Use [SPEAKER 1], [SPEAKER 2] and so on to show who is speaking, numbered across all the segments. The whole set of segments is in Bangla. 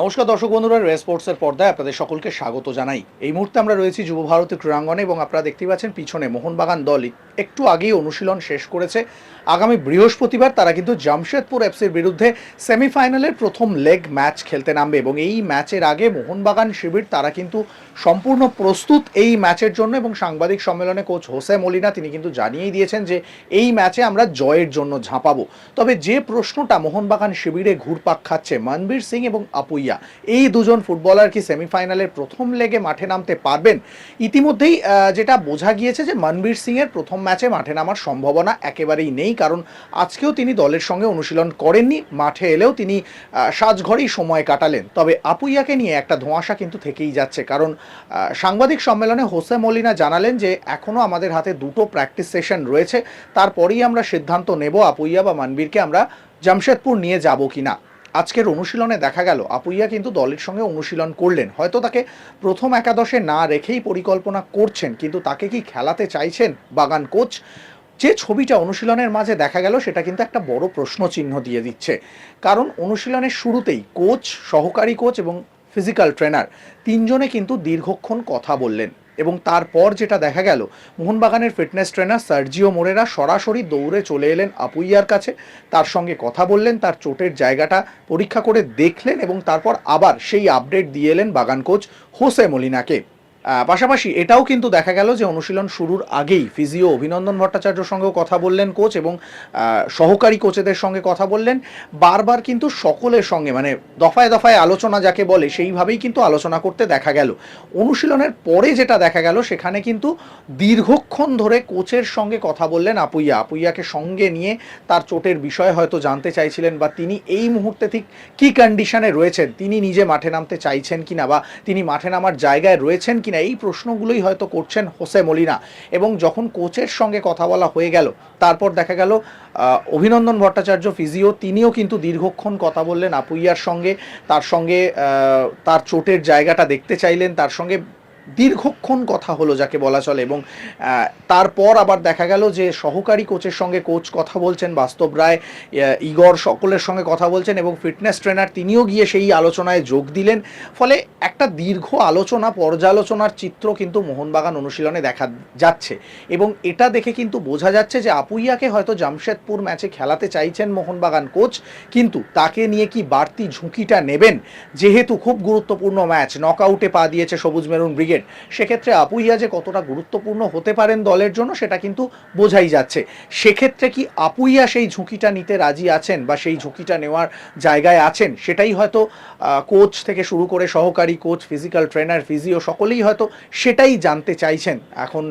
[SPEAKER 1] নমস্কার দর্শক বন্ধুরা রে স্পোর্টসের পর্দায় আপনাদের সকলকে স্বাগত জানাই। এই মুহূর্তে আমরা রয়েছি যুব ভারতী ক্রীড়াঙ্গনে এবং আপনারা দেখতেই পাচ্ছেন পিছনে মোহনবাগান দল একটু আগেই অনুশীলন শেষ করেছে। আগামী বৃহস্পতিবার তারা কিন্তু জামশেদপুর এফসির বিরুদ্ধে সেমিফাইনালের প্রথম লেগ ম্যাচ খেলতে নামবে এবং এই ম্যাচের আগে মোহনবাগান শিবির তারা কিন্তু সম্পূর্ণ প্রস্তুত এই ম্যাচের জন্য এবং সাংবাদিক সম্মেলনে কোচ হোসে মলিনা তিনি কিন্তু জানিয়েই দিয়েছেন যে এই ম্যাচে আমরা জয়ের জন্য ঝাঁপাবো। তবে যে প্রশ্নটা মোহনবাগান শিবিরে ঘুরপাক খাচ্ছে, মনবীর সিং এবং আপুইয়া এই দুজন ফুটবলার কি সেমিফাইনালের প্রথম লেগে মাঠে নামতে পারবেন? ইতিমধ্যেই যেটা বোঝা গিয়েছে যে মনবীর সিং এর প্রথম ম্যাচে মাঠে নামার সম্ভাবনা একেবারেই নেই, কারণ আজকেও তিনি দলের সঙ্গে অনুশীলন করেননি, মাঠে এলেও তিনি সাজঘরেই সময় কাটালেন। তবে আপুইয়াকে নিয়ে একটা ধোঁয়াশা কিন্তু থেকেই যাচ্ছে, কারণ সাংবাদিক সম্মেলনে হোসে মলিনা জানালেন যে এখনও আমাদের হাতে দুটো প্র্যাকটিস সেশন রয়েছে, তারপরেই আমরা সিদ্ধান্ত নেব আপুইয়া বা মানবীরকে আমরা জামশেদপুর নিয়ে যাব কিনা। আজকের অনুশীলনে দেখা গেল, আপুইয়া কিন্তু দলের সঙ্গে অনুশীলন করলেন। হয়তো তাকে প্রথম একাদশে না রেখেই পরিকল্পনা করছেন, কিন্তু তাকে কি খেলাতে চাইছেন বাগান কোচ? যে ছবিটা অনুশীলনের মাঝে দেখা গেল, সেটা কিন্তু একটা বড় প্রশ্ন চিহ্ন দিয়ে দিচ্ছে। কারণ অনুশীলনের শুরুতেই কোচ, সহকারী কোচ এবং ফিজিক্যাল ট্রেনার তিনজনে কিন্তু দীর্ঘক্ষণ কথা বললেন। এবং তারপর যেটা দেখা গেল, মোহনবাগানের ফিটনেস ট্রেনার সার্জিও মোরেরা সরাসরি দৌড়ে চলে এলেন আপুইয়ার কাছে। তার সঙ্গে কথা বললেন, তার চোটের জায়গাটা পরীক্ষা করে দেখলেন এবং তারপর আবার সেই আপডেট দিয়ে এলেন বাগান কোচ হোসে মলিনাকে। পাশাপাশি এটাও কিন্তু দেখা গেল যে অনুশীলন শুরুর আগেই ফিজিও অভিনন্দন ভট্টাচার্যর সঙ্গেও কথা বললেন কোচ এবং সহকারী কোচেদের সঙ্গে কথা বললেন। বারবার কিন্তু সকলের সঙ্গে মানে দফায় দফায় আলোচনা যাকে বলে সেইভাবেই কিন্তু আলোচনা করতে দেখা গেল। অনুশীলনের পরে যেটা দেখা গেল সেখানে কিন্তু দীর্ঘক্ষণ ধরে কোচের সঙ্গে কথা বললেন আপুইয়া। আপুইয়াকে সঙ্গে নিয়ে তার চোটের বিষয়ে হয়তো জানতে চাইছিলেন বা তিনি এই মুহূর্তে ঠিক কী কন্ডিশনে রয়েছেন, তিনি নিজে মাঠে নামতে চাইছেন কিনা বা তিনি মাঠে নামার জায়গায় রয়েছেন কিনা এই প্রশ্নগুলোই হয়তো করছেন হোসে মলিনা। এবং যখন কোচের সঙ্গে কথা বলা হয়ে গেল, তারপর দেখা গেল অভিনন্দন ভট্টাচার্য, ফিজিও, তিনিও কিন্তু দীর্ঘক্ষণ কথা বললেন। আপুইয়ার সঙ্গে, তার সঙ্গে তার চোটের জায়গাটা দেখতে চাইলেন, তার সঙ্গে দীর্ঘক্ষণ কথা হলো যাকে বলা চলে এবং তারপর আবার দেখা গেল যে সহকারী কোচের সঙ্গে কোচ কথা বলছেন, বাস্তব রায় ইগর সকলের সঙ্গে কথা বলছেন এবং ফিটনেস ট্রেনার তিনিও গিয়ে সেই আলোচনায় যোগ দিলেন। ফলে একটা দীর্ঘ আলোচনা, পর্যালোচনার চিত্র কিন্তু মোহনবাগান অনুশীলনে দেখা যাচ্ছে এবং এটা দেখে কিন্তু বোঝা যাচ্ছে যে আপুইয়াকে হয়তো জামশেদপুর ম্যাচে খেলাতে চাইছেন মোহনবাগান কোচ, কিন্তু তাকে নিয়ে কি বাড়তি ঝুঁকিটা নেবেন? যেহেতু খুব গুরুত্বপূর্ণ ম্যাচ, নকআউটে পা দিয়েছে সবুজ মেরুন ব্রিগেড। সেক্ষেত্রে আপুইয়া যে কতটা গুরুত্বপূর্ণ হতে পারেন দলের জন্য, সেটা কিন্তু বোঝাই যাচ্ছে। সেক্ষেত্রে কি আপুইয়া সেই ঝুঁকিটা নিতে রাজি আছেন বা সেই ঝুঁকিটা নেওয়ার জায়গায় আছেন? সেটাই হয়তো কোচ থেকে শুরু করে সহকারী কোচ ফিজিক্যাল ট্রেনার ফিজিও সকলেই হয়তো সেটাই জানতে চাইছেন। এখন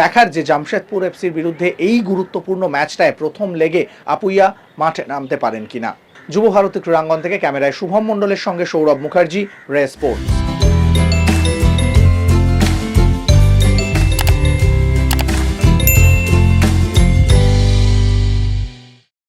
[SPEAKER 1] দেখার যে জামশেদপুর এফসির বিরুদ্ধে এই গুরুত্বপূর্ণ ম্যাচটায় প্রথম লেগে আপুইয়া মাঠে নামতে পারেন কিনা? যুব ভারতী ক্রীড়াঙ্গন থেকে ক্যামেরায় শুভম মণ্ডলের সঙ্গে সৌরভ মুখার্জি রে স্পোর্টস।